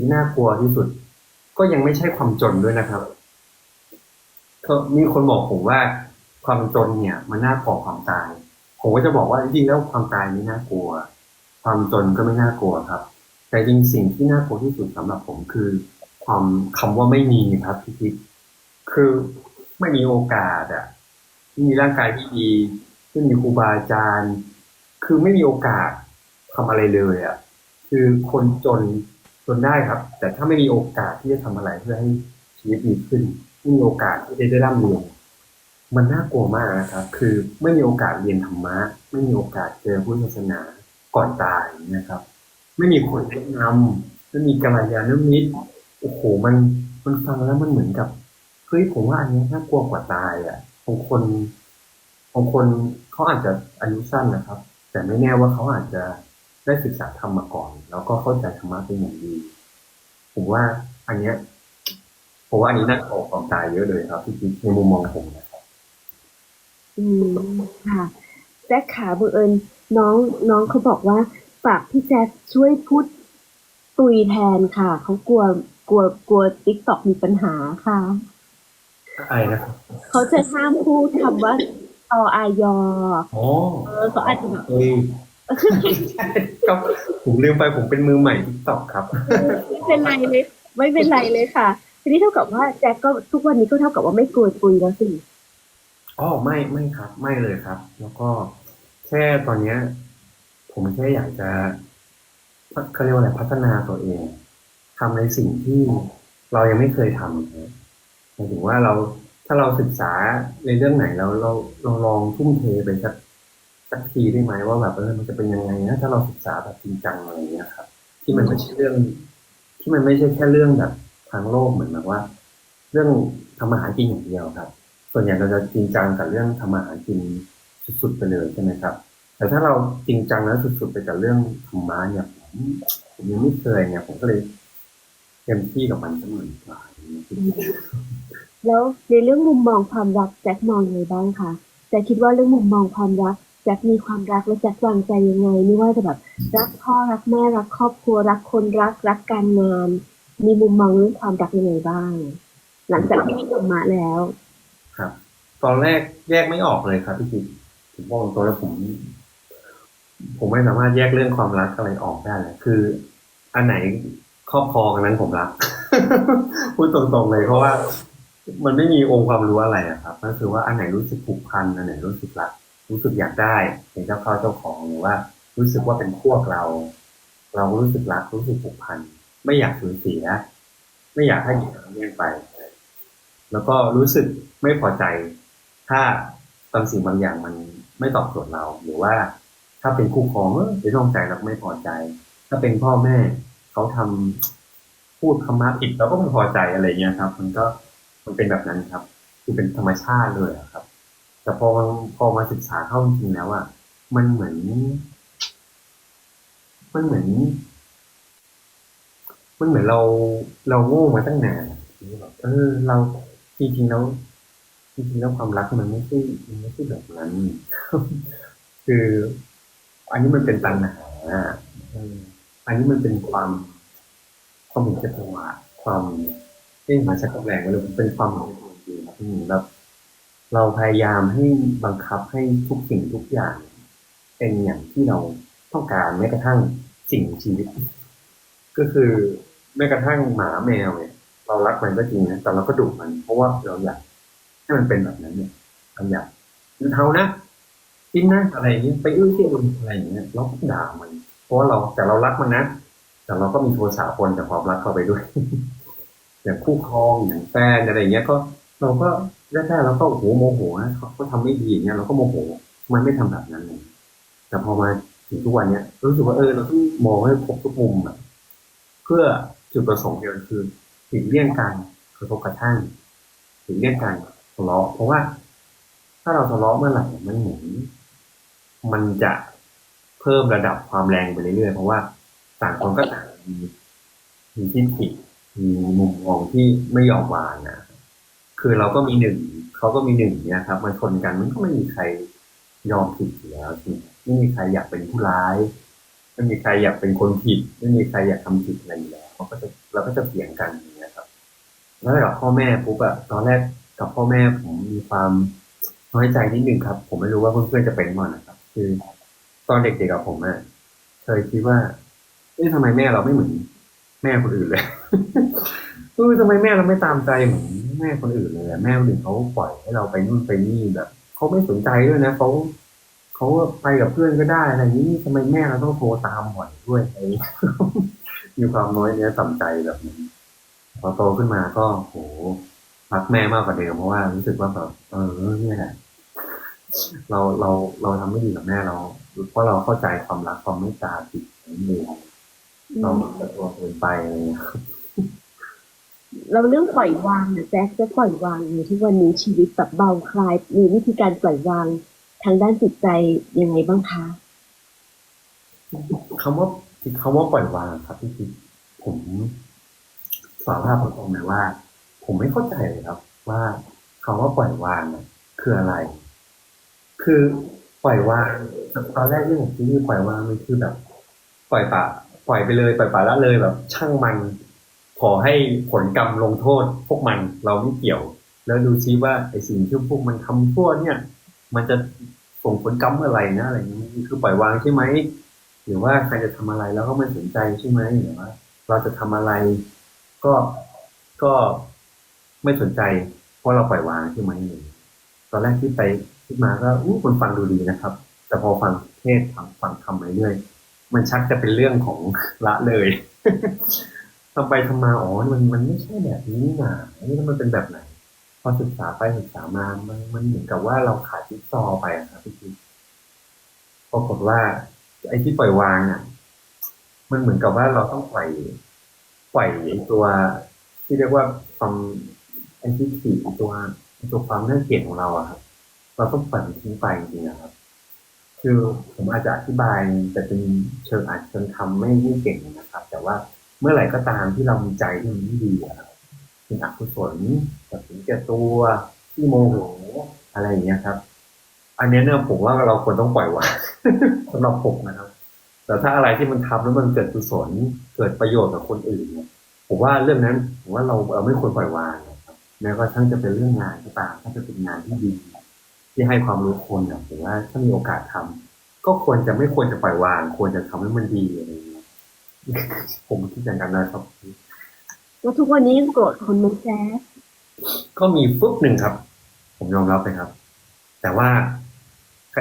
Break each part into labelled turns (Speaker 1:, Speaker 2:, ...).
Speaker 1: ที่น่ากลัวที่สุด ก็ยังไม่ใช่ความจนด้วยนะครับมีคนบอกผมว่า ความจนเนี่ย มันน่ากลัวความตาย ผมก็จะบอกว่าจริงๆแล้วความตายไม่น่ากลัว ความจนก็ไม่น่ากลัวครับ แต่จริงสิ่งที่น่ากลัวที่สุดสำหรับผมคือ ความคำว่าไม่มีครับพี่ทิคือไม่มีโอกาสอะไม่มีร่างกายที่ดีไม่มีครูบาอาจารย์ คือไม่มีโอกาสทำอะไรเลยอะคือคนจน จนได้ครับ แต่ถ้าไม่มีโอกาสที่จะทำอะไรเพื่อให้ชีวิตดีขึ้นไม่มีโอกาสที่จะได้ร่ำเรียนมันน่ากลัวมากนะครับ คือไม่มีโอกาสเรียนธรรมะ ไม่มีโอกาสเจอพุทธศาสนาก่อนตายนะครับ ไม่มีคนแนะนำไม่มีกัลยาณมิตรโอ้โหมันมันฟังแล้วมันเหมือนกับเฮ้ยผมว่าอันนี้น่ากลัวกว่าตายอะบางคนบางคนเขาอาจจะอายุสั้นนะครับ แต่ไม่แน่ว่าเขาอาจจะ ได้ศึกษาธรรมมาก่อน แล้วก็เข้าใจธรรมะเป็นอย่างดี ผมว่าอันเนี้ยผมว่าอันนี้น่ากลัวความตายเยอะเลยครับที่คิดในมุมมองผมนะครับ
Speaker 2: อืมค่ะแจ็คขาบังเอิญน้องน้องเขาบอกว่าฝากพี่แจ็คช่วยพูดตุยแทนค่ะเขากลัวกลัวกลัวติ๊กต็อกมีปัญหาค่ะ
Speaker 1: อะไรนะครับ
Speaker 2: เขาจะห้ามพูดคำว่าออายอ
Speaker 1: อ๋อ
Speaker 2: เออเขาอาจจะแบบ
Speaker 1: เอ้ย ก็ผมลืมไปผมเป็นมือใหม่ทิกตอกครับ
Speaker 2: ไม่เป็นไรเลยไม่เป็นไรเลยค่ะ ทีนี้เท่ากับว่าแจ็คก็ทุกวันนี้ก็เท่ากับว่าไม่กลัวตุยแล้วสิ
Speaker 1: อ๋อไม่ไม่ครับ ไม่เลยครับ แล้วก็แค่ตอนเนี้ย ผมแค่อยากจะเขาเรียกว่าอะไรพัฒนาตัวเองทำในสิ่งที่เรายังไม่เคยทำนะหมายถึงว่าเราถ้าเราศึกษาในเรื่องไหนเราเราเราลองทุ่มเทไปสัก สักทีได้ไหมว่าแบบเออมันจะเป็นยังไงนะถ้าเราศึกษาแบบจริงจังอะไรอย่างเงี้ยครับ ที่มันไม่ใช่เรื่อง ที่มันไม่ใช่แค่เรื่องแบบทางโลกเหมือนแบบว่า เรื่องทำอาหารกินอย่างเดียวครับ ส่วนใหญ่เราจะจริงจังกับเรื่องทำอาหารกินสุดๆไปเลยใช่ไหมครับ แต่ถ้าเราจริงจังแล้วสุดๆไปกับเรื่องธรรมะเนี่ยผมผมยังไม่เคยเนี่ยผมก็เลยเต็มที่กับมันสักหน่อดีกว่า
Speaker 2: แล้วในเรื่องมุมมองความรักแจ็คมองยังไงบ้างคะแจ็คคิดว่าเรื่องมุมมองความรัก แจ็คมีความรักและแจ็ควางใจยังไง ไม่ว่าจะแบบรักพ่อรักแม่รักครอบครัวรักคนรักรักการงาน มีมุมมองเรื่องความรักยังไงบ้าง หลังจากที่มีธรรมะแล้ว
Speaker 1: ครับ ตอนแรกแยกไม่ออกเลยครับพี่กิ๊กผมบอกตรงๆแล้วผม ผมไม่สามารถแยกเรื่องความรักอะไรออกได้เลยคือ อันไหนครอบครองอันนั้นผมรักพูดตรงๆเลยเพราะว่ามันไม่มีองค์ความรู้อะไรอะครับ ก็คือว่าอันไหนรู้สึกผูกพันอันไหนรู้สึกรัก รู้สึกอยากได้เป็นเจ้าเข้าเจ้าของหรือว่า รู้สึกว่าเป็นพวกเรา เรารู้สึกรักรู้สึกผูกพันไม่อยากสูญเสียไม่อยากให้หนีเลี่ยงไป แล้วก็รู้สึกไม่พอใจ ถ้าบางสิ่งบางอย่างมันไม่ตอบโจทย์เรา หรือว่าถ้าเป็นคู่ครองเออไปร่องใจเราก็ไม่พอใจ ถ้าเป็นพ่อแม่เขาทำพูดคำมาผิดเราก็ไม่พอใจอะไรเงี้ยครับ มันก็มันเป็นแบบนั้นครับ คือเป็นธรรมชาติเลยครับ แต่พอมันพอมาศึกษาเข้าจริงแล้วอะมันเหมือน มันเหมือน มันเหมือนเราเราโง่มาตั้งนานแบบเออ เราจริงๆแล้วจริงๆแล้วความรักมันไม่ใช่มันไม่ใช่แบบนั้น คือ อันนี้มันเป็นตัณหาอออันนี้มันเป็นความความเห็นแก่ตัวความเอ๊ะมาสักแรงเลยเป็นความห็นแก่ตัวจริงอืมแบบ เราพยายามให้บังคับให้ทุกสิ่งทุกอย่าง เป็นอย่างที่เราต้องการแม้กระทั่งสิ่งชีวิต ก็คือแม้กระทั่งหมาแมวเนี่ยเรารักมันก็จริงนะแต่เราก็ดุมัน เพราะว่าเราอยากให้มันเป็นแบบนั้นเนี่ยเราอยากมันเท่านะกินนะอะไรอย่างนี้ไปอื้อเที่ยวอะไรอย่างเงี้ยเราด่ามัน เพราะว่าเราแต่เรารักมันนะแต่เราก็มีโทสะปนจากความรักเข้าไปด้วย อย่างคู่ครองอย่างแฟนอะไรอย่างเงี้ยก็ เราก็แรกๆเราก็โอ้โหโมโหนะเขาเขาทำไม่ดีอย่างเงี้ยเราก็โมโห มันไม่ทำแบบนั้นเลยแต่พอมาถึงทุกวันเนี้ยรู้สึกว่าเออเราต้องมองให้ครบทุกมุมแบบเพื่อจุดประสงค์เดียวคือหลีกเลี่ยงการกระทบกระทั่งหลีกเลี่ยงการทะเลาะเพราะว่า ถ้าเราทะเลาะเมื่อไหร่มันเหมือนมันจะเพิ่มระดับความแรงไปเรื่อยๆเพราะว่าต่างคนก็ต่างมีมีทิฏฐิมีมุมมองที่ไม่ยอมวางนะ คือเราก็มีหนึ่งเขาก็มีหนึ่งเนี่ยครับ มันชนกันมันก็ไม่มีใครยอมผิดอยู่แล้วจริงไม่มีใครอยากเป็นผู้ร้ายไม่มีใครอยากเป็นคนผิด ไม่มีใครอยากทำผิดอะไรอยู่แล้วเขาก็จะเราก็จะเถียงกันอย่างเงี้ยครับ แล้วกับพ่อแม่ปุ๊บอะตอนแรกกับพ่อแม่ผมมีความน้อยใจนิดนึงครับ ผมไม่รู้ว่าเพื่อนๆจะเป็นมั้นะครับ คือตอนเด็กๆกับผมอะเคยคิดว่าเอ๊ะทำไมแม่เราไม่เหมือน แม่คนอื่นเลยเออทำไมแม่เราไม่ตามใจเหมือน แม่คนอื่นเลยอะแม่คนอื่นเขาปล่อยให้เราไปนู่นไปนี่แบบเขาไม่สนใจด้วยนะเขาเขาไปกับเพื่อนก็ได้อะไรอย่างนี้ทำไมแม่เราต้องโทรตามบ่อยด้วยอะไรอย่างเงี้ยมีความน้อยเนื้อต่ำใจแบบนี้พอโตขึ้นมาก็โหรักแม่มากกว่าเดิมเพราะว่ารู้สึกว่าแบบเออเนี่ยแหละเราเราเราทำไม่ดีกับแม่เราเพราะเราเข้าใจความรักความเมตตาผิดนั่นเองเราจะตัวเกินไปอะไรอย่าง เรา
Speaker 2: เรื่องปล่อยวางนี่ยแจ็คจะปล่อยวางในทุกวันนี้ชีวิตแบบเบาคลาย มีวิธีการปล่อยวางทางด้านจิตใจยังไงบ้างคะ
Speaker 1: คำว่าคำว่าปล่อยวางครับพี่คิดผมสารภาพตรงๆเลยว่า ผมไม่เข้าใจเลยครับ ว่าคำว่าปล่อยวางน่ะคืออะไร คือปล่อยวางตอนแรกที่ผมคิดว่าปล่อยวางมันคือแบบ ปล่อยปะปล่อยไปเลยปล่อยปะละเลยแบบ ช่างมัน ขอให้ผลกรรมลงโทษพวกมันเราไม่เกี่ยว แล้วดูซิว่าไอ้สิ่งที่พวกมันทำชั่วเนี่ย มันจะส่งผลกรรมเมื่อไหร่นะอะไรอย่างนี้คือปล่อยวางใช่ไหมหรือว่าใครจะทำอะไรแล้วก็ไม่สนใจใช่ไหมหรือว่าเราจะทำอะไร ก็ก็ไม่สนใจเพราะเราปล่อยวางใช่ไหมตอนแรกที่ไปคิดมาก็อู้คนฟังดูดีนะครับ แต่พอฟังเทศฟังฟังทำไปเรื่อยมันชักจะเป็นเรื่องของละเลย ทำไปทำมาอ๋อมันมันไม่ใช่แบบนี้นี่นะนี่มันเป็นแบบไหน พอศึกษาไปศึกษามามันมันเหมือนกับว่าเราขาดจิ๊กซอไปอะครับพี่คิดปรากฏว่า ไอ้ที่ปล่อยวางอะ มันเหมือนกับว่าเราต้องปล่อยปล่อยไอ้ตัวที่เรียกว่าความไอ้ที่สี่ตัวตัวความน่าเกลียดของเราอะครับ เราต้องปล่อยมันทิ้งไปจริงๆนะครับคือผมอาจจะอธิบายแต่เป็นเชิงอาจเชิงทำไม่ไม่เก่งนะครับ แต่ว่า เมื่อไหร่ก็ตามที่เรามีใจที่มันไม่ดีอะเป็นอกุศลแบบถึงแก่ตัวที่โมโหอะไรอย่างเงี้ยครับ อันนี้เนี่ยผมว่าเราควรต้องปล่อยวางสำหรับผมนะครับ แต่ถ้าอะไรที่มันทำแล้วมันเกิดกุศลเกิดประโยชน์กับคนอื่นเนี่ยผมว่าเรื่องนั้นผมว่าเราเราไม่ควรปล่อยวางนะครับแม้กระทั่งจะเป็นเรื่องงานก็ตามถ้าจะเป็นงานที่ดีที่ให้ความรู้คนเนี่ยผมว่าถ้ามีโอกาสทำก็ควรจะไม่ควรจะปล่อยวาง ควรจะทำให้มันดีอะไรอย่างเงี้ย ผมคิดอย่างนั้นนะครับ
Speaker 2: แล้วทุกวันนี้ยังโกรธคนไหมแจ๊ค
Speaker 1: ก็มีปุ๊บหนึ่งครับ ผมยอมรับเลยครับ แต่ว่า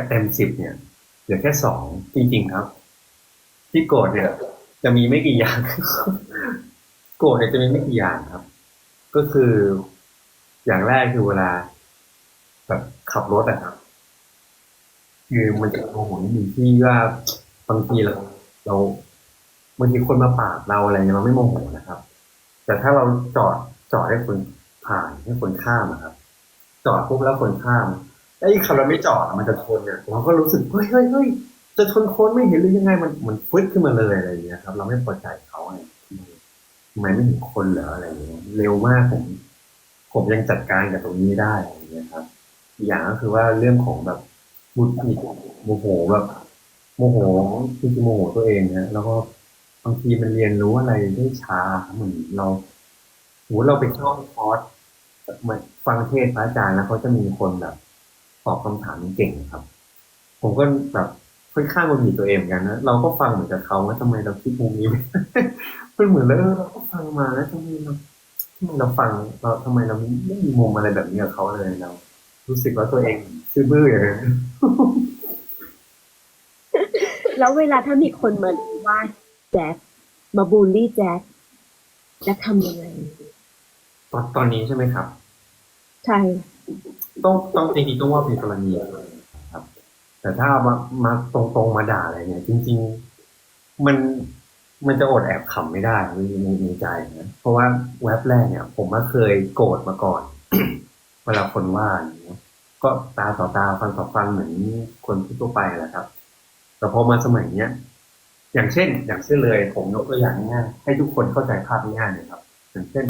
Speaker 1: เต็มสิบเนี่ยเหลือแค่สองจริงๆครับ ที่โกรธเนี่ย จะมีไม่กี่อย่าง โกรธเนี่ยจะมีไม่กี่อย่างครับ ก็คืออย่างแรกคือเวลา แบบขับรถอะครับคือมันจะโมโหนิดนึงที่ว่าบางทีเราเรา บางทีคนมาปาดเราอะไรเนี่ยเราไม่โมโหนะครับ แต่ถ้าเราจอดจอดให้คนผ่านให้คนข้ามอะครับ จอดปุ๊บแล้วคนข้ามแล้วอีกคันเราไม่จอดมันจะชนเนี่ยเราก็รู้สึกเฮ้ยเฮ้ยเฮ้ยจะชนคนไม่เห็นหรือยังไงมันมันฟึดขึ้นมาเลยอะไรอย่างเงี้ยครับ เราไม่พอใจเขาไงทำไมไม่เห็นคนเหรออะไรอย่างเงี้ยเร็วมากผมผมยังจัดการกับตรงนี้ได้อะไรอย่างเงี้ยครับ อย่างก็คือว่าเรื่องของแบบหงุดหงิดโมโหแบบโมโหจริงๆโมโหตัวเองนะแล้วก็ บางทีมันเรียนรู้อะไรได้ช้าเหมือนเราสมมติเราไปเข้าคอร์สเหมือนฟังเทศพระอาจารย์แล้วเขาจะมีคนแบบตอบคำถามเก่งครับ ผมก็แบบค่อนข้างหงุดหงิดตัวเองกันนะเราก็ฟังเหมือนกับเขาว่าทำไมเราคิดมุมนี้ไม่มันเหมือนแล้วเราก็ฟังมาแล้วทำไมเราทำไมเราฟังเราทำไมเราไม่มีมุมอะไรแบบนี้กับเขาเลยเรา รู้สึกว่าตัวเองซื่อบื้ออย่างนั้น
Speaker 2: แล้วเวลาถ้ามีคนมาว่า แจ๊คมาบูลลี่แจ๊คแจ๊คทำยังไง
Speaker 1: ตอนตอนนี้ใช่ไหมครับ
Speaker 2: ใช่
Speaker 1: ต้องต้องจริงๆต้องว่าเป็นกรณีครับ แต่ถ้ามามาตรงๆมาด่าอะไรเนี่ย จริง ๆ มันมันจะอดแอบขำไม่ได้ในในในใจนะเพราะว่าเว็บแรกเนี่ย ผมก็เคยโกรธมาก่อน เวลาคนว่าอย่างเงี้ยก็ตาต่อตาฟันต่อฟันเหมือนคนทั่วไปแหละครับ แต่พอมาสมัยเนี้ย อย่างเช่น อย่างเช่นเลย ผมยกตัวอย่างง่ายให้ทุกคนเข้าใจภาพง่ายๆเลยครับ อย่างเช่น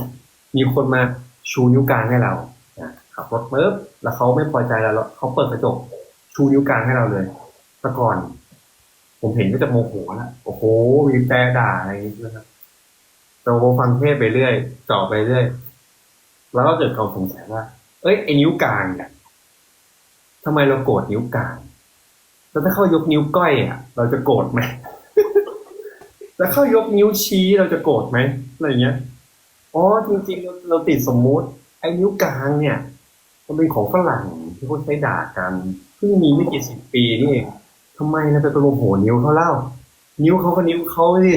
Speaker 1: มีคนมาชูนิ้วกลางให้เราขับรถปุ๊บแล้วเขาไม่พอใจเราแล้วเขาเปิดกระจกชูนิ้วกลางให้เราเลยแต่ก่อน ผมเห็นก็จะโมโหแล้วโอ้โหมีแต่ด่าอะไรอย่างนี้นะครับเราฟังเทศไปเรื่อยต่อไปเรื่อย แล้วก็เกิดความสงสัยว่า เอ้ยไอ้นิ้วกลางเนี่ยทำไมเราโกรธนิ้วกลางแล้วถ้าเขายกนิ้วก้อยอะ เราจะโกรธไหม แล้วเขายกนิ้วชี้เราจะโกรธไหมอะไรเงี้ยอ๋อจริงๆเราเราติดสมมุติ ไอ้นิ้วกลางเนี่ย มันเป็นของฝรั่งที่เขาใช้ด่ากันเพิ่งมีไม่กี่สิบปีนี่เองทำไมเราจะตกลงโหนิ้วเขาเล่า นิ้วเขาก็นิ้วเขาสิ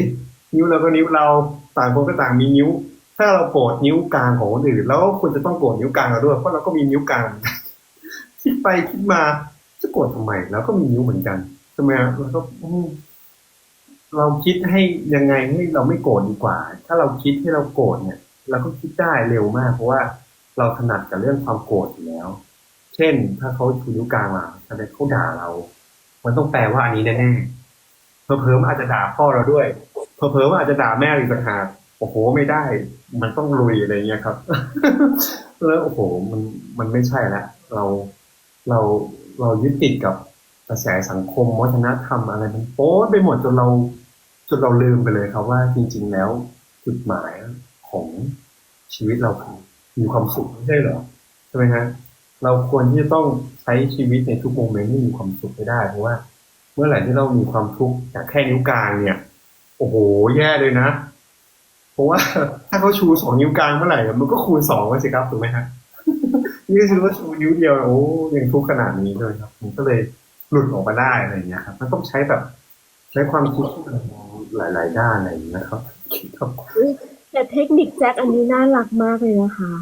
Speaker 1: นิ้วเราก็นิ้วเราต่างคนก็ต่างมีนิ้ว ถ้าเราโกรธนิ้วกลางของคนอื่นแล้วคุณจะต้องโกรธนิ้วกลางเราด้วยเพราะเราก็มีนิ้วกลางคิดไปคิดมาจะโกรธทำไมแล้วก็มีนิ้วเหมือนกันใช่ไมเราก็อืม เราคิดให้ยังไงให้เราไม่โกรธดีกว่า ถ้าเราคิดให้เราโกรธเนี่ย เราก็คิดได้เร็วมาก เพราะว่าเราถนัดกับเรื่องความโกรธอยู่แล้ว เช่น ถ้าเขาชูนิ้วกลางมาแสดงเขาด่าเรา มันต้องแปลว่าอันนี้แน่ๆเผลอๆมันอาจจะด่าพ่อเราด้วยเผลอๆมันอาจจะด่าแม่อีกต่างหากโอ้โหไม่ได้ มันต้องลุยอะไรเงี้ยครับ แล้วโอ้โหมันมันไม่ใช่ละเราเราเรายึดติดกับกระแสสังคมวัฒนธรรมอะไรมันโป๊ไปหมดจนเรา จนเราลืมไปเลยครับว่าจริง ๆ แล้วจุดหมายของชีวิตเราคือมีความสุขไม่ใช่เหรอใช่ไหมฮะเราควรที่จะต้องใช้ชีวิตในทุกโมเมนต์ให้มีความสุขให้ได้เพราะว่า เมื่อไหร่ที่เรามีความทุกข์จากแค่นิ้วกลางเนี่ย โอ้โห แย่เลยนะ เพราะว่าถ้าเขาชูสองนิ้วกลางเมื่อไหร่มันก็คูณสองไปสิครับถูกไหมฮะนี่คือว่าชูนิ้วเดียวโอ้ยังทุกข์ขนาดนี้เลยครับผมก็เลยหลุดออกมาได้อะไรอย่างเงี้ยครับ มันต้องใช้แบบใช้ความคิดที่มัน หลาย ๆ ด้านอะไรอย่างเงี้ยนะครับ
Speaker 2: แต่เทคนิคแจ็คอันนี้น่ารักมากเลยนะคะ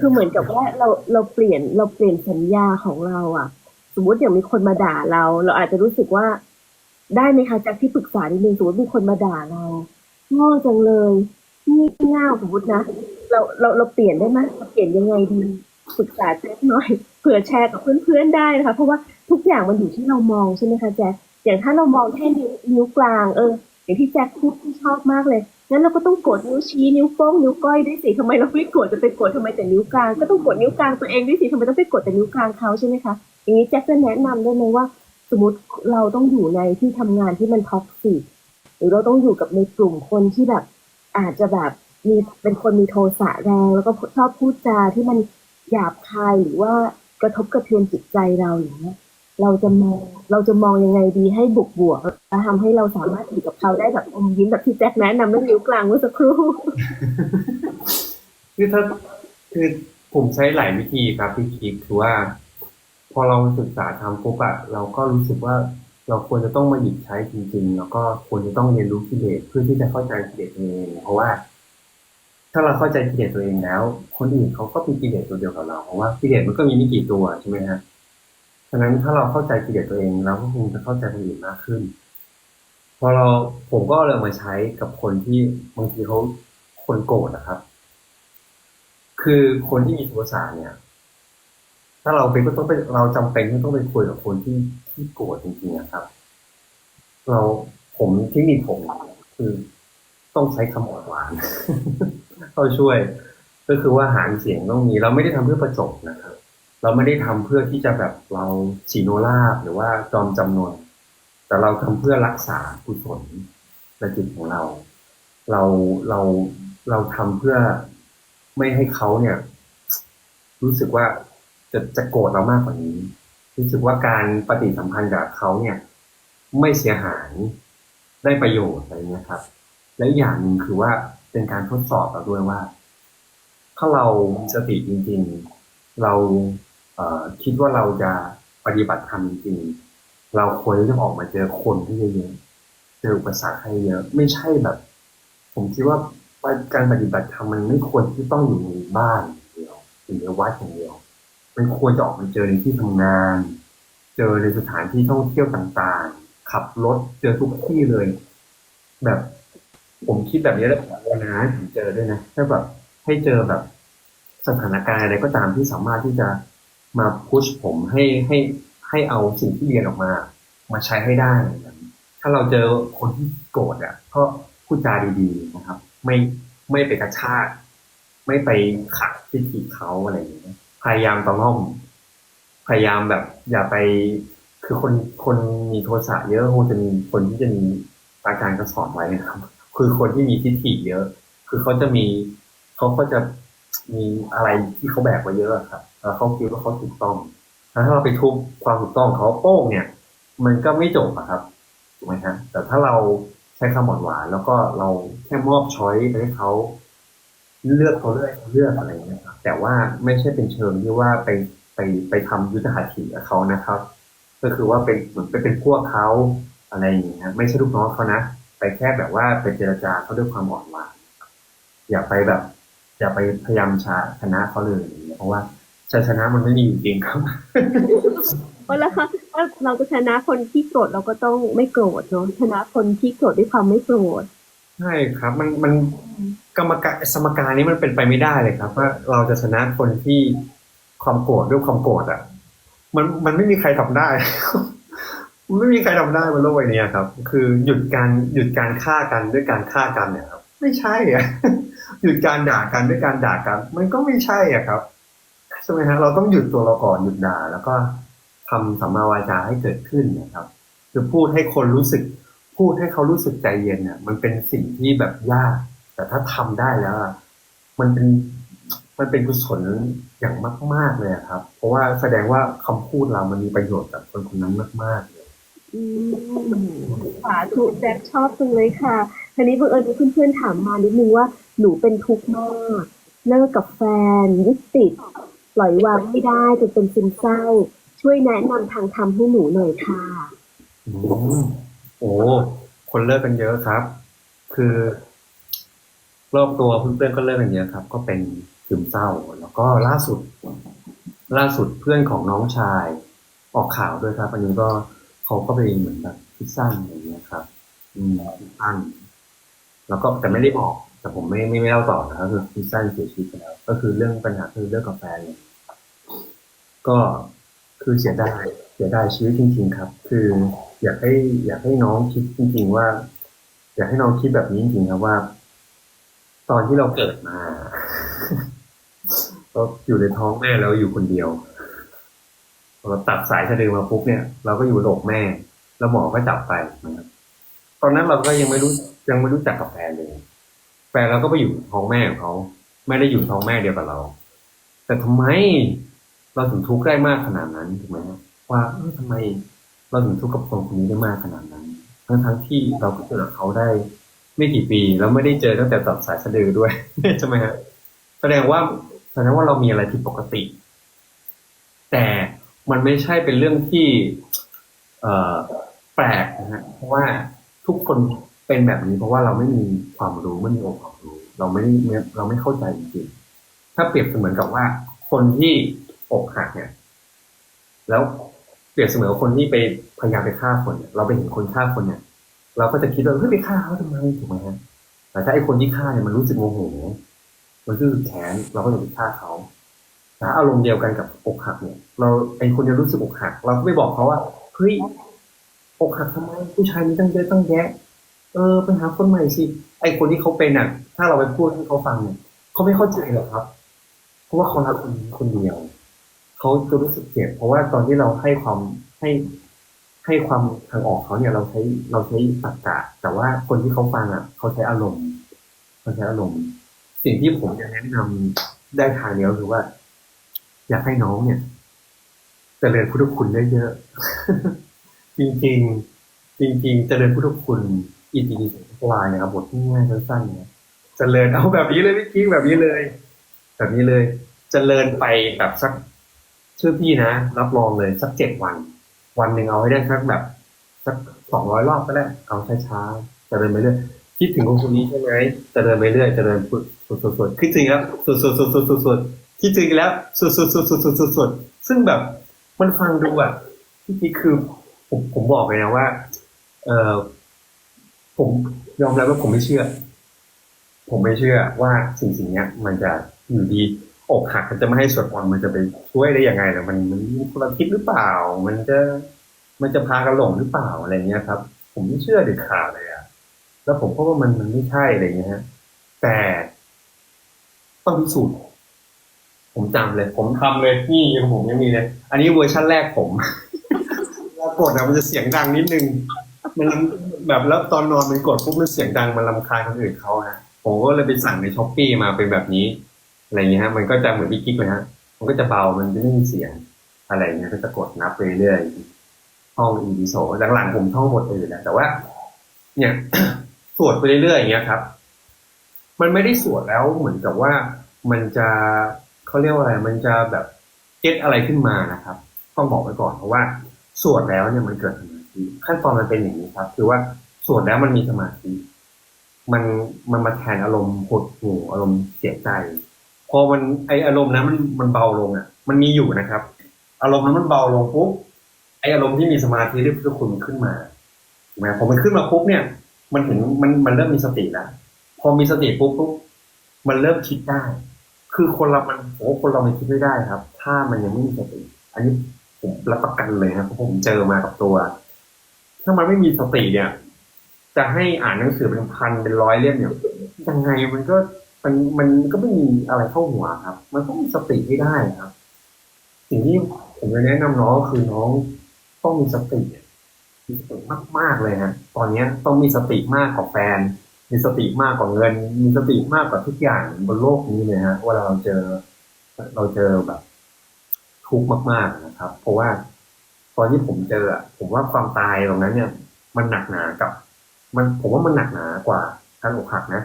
Speaker 2: คือเหมือนกับว่าเราเราเปลี่ยนเราเปลี่ยนสัญญาของเราอะสมมติอย่างมีคนมาด่าเรา เราอาจจะรู้สึกว่า ได้ไหมคะแจ็คที่ปรึกษานิดนึงสมมติมีคนมาด่าเราง่จังเลยงี่เง่าสมมตินะเราเราเราเปลี่ยนได้ไหมเราเปลี่ยนยังไงดีปรึกษาแจ็คหน่อยเผื่อแชร์กับเพื่อนๆได้นะคะ เพราะว่าทุกอย่างมันอยู่ที่เรามองใช่ไหมคะแจ็คอย่างถ้าเรามองแค่นิ้วนิ้วกลางเออ อย่างที่แจ็คพูดที่ชอบมากเลยงั้นเราก็ต้องกดนิ้วชี้นิ้วโป้งนิ้วก้อยด้วยสิทำไมเราไม่กดจะไปกดทำไมแต่นิ้วกลางก็ต้องกดนิ้วกลางตัวเองด้วยสิทำไมต้องไปกดแต่นิ้วกลางเขาใช่ไหมคะอย่างนี้แจ็คจะแนะนำได้ไหมว่า สมมติเราต้องอยู่ในที่ทำงานที่มันท็อกซิกหรือเราต้องอยู่กับในกลุ่มคนที่แบบ อาจจะแบบมีเป็นคนมีโทสะแรงแล้วก็ชอบพูดจาที่มันหยาบคายหรือว่ากระทบกระเทือนจิตใจเราอย่างเงี้ย เราจะมองเราจะมองยังไงดีให้บวกบวกและทำให้เราสามารถอยู่กับเขาได้แบบอมยิ้มแบบที่แจ็คแนะนำเรื่องนิ้วกลางเมื่อสักครู่
Speaker 1: คือถ้าคือผมใช้หลายวิธีครับพี่คิดคือว่า พอเราศึกษาทำปุ๊บอะเราก็รู้สึกว่าเราควรจะต้องมาหยิบใช้จริง ๆ แล้วก็ควรจะต้องเรียนรู้กิเลสเพื่อที่จะเข้าใจกิเลสตัวเองเพราะว่า ถ้าเราเข้าใจกิเลสตัวเองแล้ว คนอื่นเขาก็มีกิเลสตัวเดียวกับเราเพราะว่ากิเลสมันก็มีไม่กี่ตัวใช่ไหมฮะ ฉะนั้นถ้าเราเข้าใจกิเลสตัวเองเราก็คงจะเข้าใจคนอื่นมากขึ้น พอเราผมก็เลยเอามาใช้กับคนที่บางทีเขาคนโกรธนะครับ คือคนที่มีโทสะเนี่ย ถ้าเราเป็นก็ต้องไปเราจำเป็นที่ต้องไปคุยกับคนที่ที่โกรธจริงๆนะครับ เราผมทคนิคผมคือต้องใช้คำอ่อนหวานเข้าช่วย ก็คือว่าหางเสียงต้องมี เราไม่ได้ทำเพื่อประจบนะครับ เราไม่ได้ทำเพื่อที่จะแบบเราสีโนลาบหรือว่าจอมจำนวน แต่เราทำเพื่อรักษากุศลในจิตของเรา เราเราเราทำเพื่อไม่ให้เขาเนี่ย รู้สึกว่าจะจะโกรธเรามากกว่านี้ รู้สึกว่าการปฏิสัมพันธ์กับเขาเนี่ย ไม่เสียหายได้ประโยชน์อะไรเงี้ยครับ และอย่างหนึ่งคือว่าเป็นการทดสอบเราด้วยว่า ถ้าเราสติจริง ๆ เราเอ่อ คิดว่าเราจะปฏิบัติธรรมจริงๆเราควรจะออกมาเจอคนที่เยอะๆเจออุปสรรคให้เยอะ ไม่ใช่แบบ ผมคิดว่าการปฏิบัติธรรมมันไม่ควรที่ต้องอยู่ในบ้านอย่างเดียวอยู่ในวัดอย่างเดียว มันควรจะออกมาเจอในที่ทำงาน เจอในสถานที่ท่องเที่ยวต่างๆ ขับรถเจอทุกที่เลย แบบ ผมคิดแบบนี้แล้วผมวนาผมเจอด้วยนะถ้าแบบให้เจอแบบ สถานการณ์อะไรก็ตามที่สามารถที่จะ มาพุชผมให้ให้ให้เอาสิ่งที่เรียนออกมา มาใช้ให้ได้ถ้าเราเจอคนที่โกรธอะก็พูดจาดีๆนะครับ ไม่ไม่ไปกระชากไม่ไปขัดทิฏฐิเขาอะไรอย่างเงี้ยพยายามตะล่อมพยายามแบบ อย่าไปคือคนคนมีโทสะเยอะคงจะมีคนที่จะมีอาการกระสอนไว้นะครับ คือคนที่มีทิฏฐิเยอะ คือเขาจะมีเขาก็จะ มีอะไรที่เขาแบกไว้เยอะครับแล้วเขาคิดว่าเขาถูกต้อง ถ้าเราไปทุบความถูกต้องเขาโป้งเนี่ย มันก็ไม่จบอะครับถูกไหมฮะแต่ถ้าเราใช้คำหวานหวานแล้วก็เราแค่มอบช้อยไปให้เขาเลือกเขาเลือกเขาเลือกอะไรอย่างเงี้ยครับแต่ว่าไม่ใช่เป็นเชิงที่ว่าไปไปไปทำยุทธหัตถีกับเขานะครับ ก็คือว่าเป็นเหมือนไปเป็นพวกเขาอะไรอย่างเงี้ยไม่ใช่ลูกน้องเขานะไปแค่แบบว่าไปเจรจาเขาด้วยความอ่อนหวานอย่าไปแบบ อย่าไปพยายามชาชนะเขาเลยอย่างเงี้ยเพราะว่าชัยชนะมันไม่มีอยู่จริงครับ
Speaker 2: เพราะแล้วค่ะถ้าเราจะชนะคนที่โกรธเราก็ต้องไม่โกรธเนาะชนะคนที่โกรธด้วยความไม่โกรธ
Speaker 1: ใช่ครับ มันมันกรรมการสมการนี้มันเป็นไปไม่ได้เลยครับ ว่าเราจะชนะคนที่ความโกรธด้วยความโกรธอะ มันมันไม่มีใครทำได้มันไม่มีใครทำได้บนโลกใบนี้ครับ คือหยุดการหยุดการฆ่ากันด้วยการฆ่ากันเนี่ยครับ ไม่ใช่อะ หยุดการด่ากันด้วยการด่ากัน มันก็ไม่ใช่อะครับใช่ไหมฮะเราต้องหยุดตัวเราก่อนหยุดด่า แล้วก็ทำสัมมาวาจาให้เกิดขึ้นนะครับ คือพูดให้คนรู้สึก พูดให้เขารู้สึกใจเย็นเนี่ยมันเป็นสิ่งที่แบบยาก แต่ถ้าทำได้แล้วมันเป็นมันเป็นกุศลอย่างมาก ๆเลยครับ เพราะว่าแสดงว่าคำพูดเรามันมีประโยชน์กับคนคนนั้นมากๆเลย
Speaker 2: อืมสาธุแจ็คชอบจังเลยค่ะทีนี้บังเอิญมีเพื่อนๆถามมานิดนึงว่า หนูเป็นทุกข์มากเลิกกับแฟนยึดติด ปล่อยวางไม่ได้จนเป็นซึมเศร้า ช่วยแนะนำทางธรรมให้หนูหน่อยค่ะ
Speaker 1: อืมโอ้คนเลิกกันเยอะครับ คือรอบตัวเพื่อนๆก็เลิกกันเยอะครับ ก็เป็นซึมเศร้า แล้วก็ล่าสุด ล่าสุดเพื่อนของน้องชาย ออกข่าวด้วยครับ อันนี้ก็เขาก็ไปเหมือนแบบคิดสั้นอย่างเงี้ยครับ อืมคิดสั้นแล้วก็แต่ไม่ได้บอก แต่ผมไม่ไม่ไม่เล่าต่อนะครับคือคิดสั้นเสียชีวิตไปแล้ว ก็คือเรื่องปัญหาคือเรื่องกาแฟนเลยก็คือเสียดายเสียดายชีวิตจริง ๆ ครับ คืออยากให้ อยากให้น้องคิดจริง ๆ ว่า อยากให้น้องคิดแบบนี้จริงๆครับว่า ตอนที่เราเกิดมาเราอยู่ในท้องแม่เราอยู่คนเดียวเราตัดสายสะดือมาปุ๊บเนี่ย เราก็อยู่บนอกแม่ แล้วหมอก็จับไปนะครับตอนนั้นเราก็ยังไม่รู้ยังไม่รู้จักกับแฟนเลย นเราก็ไปอยู่ท้องแม่ของเขาไม่ได้อยู่ท้องแม่เดียวกับเรา แต่ทำไมเราถึงทุกข์ได้มากขนาดนั้นถูกไหมว่าเออทำไมเราถึงทุกข์กับคนคนนี้ได้มากขนาดนั้น ทั้งทั้งๆที่เราก็เจอเขาได้ ไม่กี่ปีแล้วไม่ได้เจอตั้งแต่ตัดสายสะดือด้วยใช่ไหมฮะแสดงว่าแสดงว่าเรามีอะไรผิดปกติ แต่มันไม่ใช่เป็นเรื่องที่ เออแปลกนะฮะเพราะว่าทุกคน เป็นแบบนี้เพราะว่าเราไม่มีความรู้ไม่มีองค์ความรู้ เราไม่เราไม่เข้าใจจริงๆถ้าเปรียบเสมือนกับว่า คนที่อกหักเนี่ย แล้วเปรียบเสมือนกับคนที่ไปพยายามไปฆ่าคนเนี่ยเราไปเห็นคนฆ่าคนเนี่ย เราก็จะคิดว่าเฮ้ยไปฆ่าเขาทำไมถูกไหมฮะแต่ถ้าไอ้คนที่ฆ่าเนี่ยมันรู้สึกโมโหมันรู้สึกแค้นเราก็จะไปฆ่าเขาแต่อารมณ์เดียวกันกับอกหักเนี่ย เราไอ้คนที่รู้สึกอกหัก เราก็ไม่บอกเขาว่าเฮ้ยอกหักทำไมผู้ชายมีตั้งเยอะตั้งแยะ เออไปหาคนใหม่สิไอคนที่เขาเป็นอะ ถ้าเราไปพูดให้เขาฟังเนี่ยเขาไม่เข้าใจหรอกครับ เพราะว่าเขารักคนคนเดียวเขาจะรู้สึกเจ็บเพราะว่าตอนที่เราให้ความให้ให้ความทางออกเขาเนี่ยเราใช้เราใช้ตรรกะ แต่ว่าคนที่เขาฟังอะ เขาใช้อารมณ์เขาใช้อารมณ์ สิ่งที่ผมจะแนะนำได้ทางเดียวคือว่า อยากให้น้องเนี่ยเจริญพุทธคุณได้เยอะๆจริง ๆ จริง ๆ เจริญพุทธคุณ อีทีสังวายนะครับบทที่ง่ายสั้นๆเนี่ยเจริญเอาแบบนี้เลยพี่กิ๊กแบบนี้เลย แบบนี้เลยเจริญไปแบบสักเชื่อพี่นะ รับรองเลยสักเจ็ดวัน วันหนึ่งเอาให้ได้สักแบบสักสองร้อยรอบก็ได้ เอาช้าๆเจริญไปเรื่อยคิดถึงคนคนนี้ใช่ไหมเจริญไปเรื่อยเจริญสุดสุดสุดคิดถึงแล้วสุดสุดสุดสุดสุดสุดคิดถึงแล้วสุดสุดสุดสุดสุดสุดสุดซึ่งแบบมันฟังดูอะพี่กิ๊กคือผมผมบอกเลยนะว่า เออ ผมยอมรับว่าผมไม่เชื่อ ผมไม่เชื่อว่าสิ่งสิ่งเนี้ยมันจะอยู่ดีอกหักมันจะไม่ให้สวดมนต์มันจะไปช่วยได้ยังไงหรอมันมันมีคนละคิดหรือเปล่า มันจะมันจะพากันหลงหรือเปล่าอะไรเงี้ยครับ ผมไม่เชื่อเด็ดขาดเลยอะแล้วผมก็ว่ามันมันไม่ใช่อะไรเงี้ยฮะแต่ต้องพิสูจน์ผมจำเลย ผมทำเลยนี่ยังผมยังมีเลย อันนี้เวอร์ชั่นแรกผมเวลากดอะมันจะเสียงดังนิดนึง มันแบบแล้วตอนนอนมันกดปุ๊บมันเสียงดังมันรำคาญคนอื่นเขาฮะผมก็เลยไปสั่งในช้อปปี้มาเป็นแบบนี้อะไรเงี้ยฮะมันก็จะเหมือนพี่กิ๊กเลยฮะมันก็จะเบามันจะไม่มีเสียงอะไรเงี้ยก็จะกดนับไปเรื่อยท่องอีดีโซหลังๆผมท่องบทอื่นแหละแต่ว่า เนี่ยสวดไปเรื่อยๆอย่างเงี้ยครับ มันไม่ได้สวดแล้วเหมือนกับว่ามันจะเขาเรียกว่าอะไร มันจะแบบเก็ตอะไรขึ้นมานะครับ ต้องบอกไว้ก่อนเพราะว่าสวดแล้วเนี่ยมันเกิดสมา ธิขั้นตอนมันเป็นอย่างนี้ครับ คือว่าสวดแล้วมันมีสมาธิมันมันมาแทนอารมณ์หดหู่อารมณ์เสียใจ พอมันไออารมณ์นั้นมันมันเบาลงอะ มันมีอยู่นะครับ อารมณ์นั้นมันเบาลงปุ๊บไออารมณ์ที่มีสมาธิที่พุทธคุณขึ้นมาถูกไหมพอมันขึ้นมาปุ๊บเนี่ย มันเห็นมันมันเริ่มมีสติแล้วพอมีสติปุ๊บปุ๊บมันเริ่มคิดได้ คือคนเรามันโอ้คนเรามันคิดไม่ได้ครับ ถ้ามันยังไม่มีสติ อันนี้ผมรับประกันเลยครับเพราะผมเจอมากับตัว ถ้ามันไม่มีสติเนี่ย จะให้อ่านหนังสือเป็นพันเป็นร้อยเล่มเนี่ยยังไงมันก็มันมันก็ไม่มีอะไรเข้าหัวครับ มันต้องมีสติให้ได้ครับ สิ่งที่ผมจะแนะนำน้องก็คือน้องต้องมีสติมีสติมากๆเลยฮะตอนเนี้ยต้องมีสติมากกว่าแฟน มีสติมากกว่าเงิน มีสติมากกว่าทุกอย่างบนโลกนี้เลยฮะเวลาเราเจอ เราเจอแบบ ทุกข์มากๆนะครับ เพราะว่า ตอนที่ผมเจออะผมว่าความตายตรงนั้นเนี่ย มันหนักหนากับ มันผมว่ามันหนักหนากว่าการอกหักนะ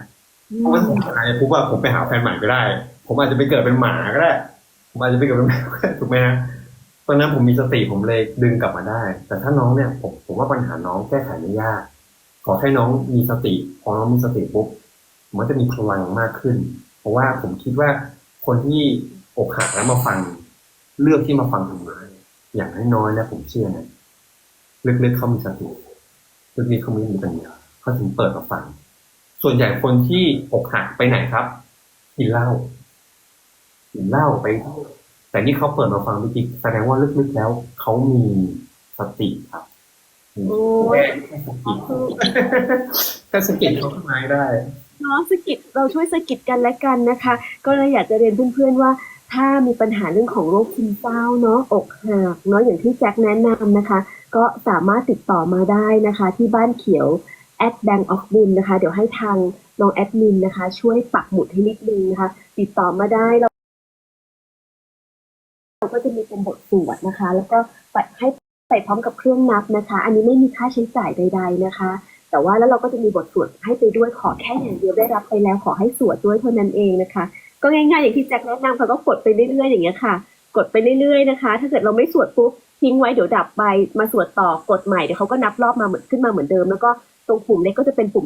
Speaker 1: เพราะว่าผมตายปุ๊บว่าผมไปหาแฟนใหม่ก็ได้ ผมอาจจะไปเกิดเป็นหมาก็ได้ผมอาจจะไปเกิดเป็นแมวก็ได้ถูกไหมฮะตอนนั้นผมมีสติผมเลยดึงกลับมาได้ แต่ถ้าน้องเนี่ย ผมผมว่าปัญหาน้องแก้ไขไม่ยาก ขอให้น้องมีสติ พอน้องมีสติปุ๊บมันจะมีพลังมากขึ้น เพราะว่าผมคิดว่าคนที่อกหักแล้วมาฟัง เลือกที่มาฟังธรรมะเนี่ย อย่างน้อยๆนะผมเชื่อนะลึกๆเขามีสติลึกๆเขามีปัญญาเขาถึงเปิดมาฟังส่วนใหญ่คนที่อกหักไปไหนครับกินเหล้ากินเหล้าไป แต่นี่เขาเปิดมาฟังจริงๆแสดงว่าลึกๆแล้วเขามีสติครับมี
Speaker 2: โอ้ย
Speaker 1: แค่สกิดแค่สกิดเขาทำไมได้
Speaker 2: เนาะสะกิดเราช่วยสะกิดกันและกันนะคะ ก็เลยอยากจะเรียนเพื่อนๆว่า ถ้ามีปัญหาเรื่องของโรคซึมเศร้าเนาะอกหักเนาะอย่างที่แจ็คแนะนำนะคะ ก็สามารถติดต่อมาได้นะคะ ที่บ้านเขียว at bank of บุญนะคะ เดี๋ยวให้ทางน้องแอดมินนะคะ ช่วยปักหมุดให้นิดนึงนะคะ ติดต่อมาได้เราเราก็จะมีเป็นบทสวดนะคะ แล้วก็ไปให้ไปพร้อมกับเครื่องนับนะคะ อันนี้ไม่มีค่าใช้จ่ายใด ๆนะคะ แต่ว่าแล้วเราก็จะมีบทสวดให้ไปด้วยขอแค่อย่างเดียวได้รับไปแล้วขอให้สวดด้วยเท่านั้นเองนะคะ ก็ง่ายๆอย่างที่แจ็คแนะนำค่ะก็กดไปเรื่อยๆอย่างเงี้ยค่ะ กดไปเรื่อยๆนะคะ ถ้าเกิดเราไม่สวดปุ๊บทิ้งไว้เดี๋ยวดับไปมาสวดต่อกดใหม่เดี๋ยวเขาก็นับรอบมาเหมือนขึ้นมาเหมือนเดิม แล้วก็ตรงปุ่มเล็กก็จะเป็นปุ่ม